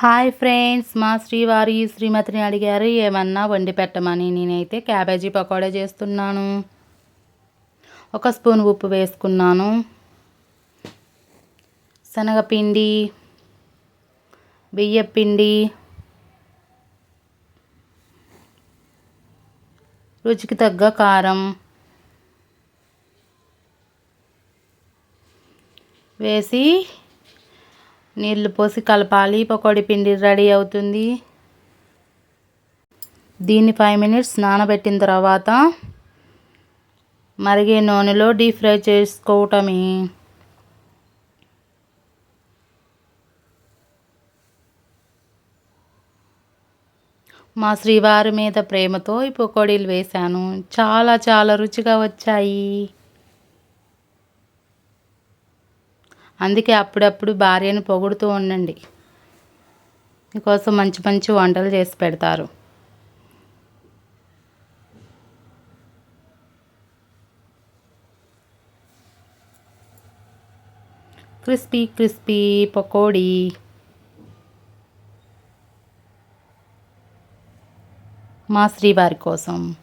Hi friends మా శ్రీవారి శ్రీమతిని అడిగారు ఏమన్నా వండి పెట్టమని నేనైతే క్యాబేజీ పకోడా చేస్తున్నాను. ఒక స్పూన్ ఉప్పు వేసుకున్నాను. శనగపిండి బియ్యపిండి రుచికి తగ్గ కారం వేసి నీళ్ళు పోసి కలపాలి. పకోడీ పిండి రెడీ అవుతుంది. దీన్ని ఫైవ్ మినిట్స్ నానబెట్టిన తర్వాత మరిగే నూనెలో డీప్ ఫ్రై చేసుకోవటమే. మా శ్రీవారి మీద ప్రేమతో ఈ పకోడీలు వేశాను. చాలా చాలా రుచిగా వచ్చాయి. అందుకే అప్పుడప్పుడు భార్యను పొగుడుతూ ఉండండి. మీకోసం మంచి మంచి వంటలు చేసి పెడతారు. Crispy crispy pakodi. మా శ్రీవారి కోసం.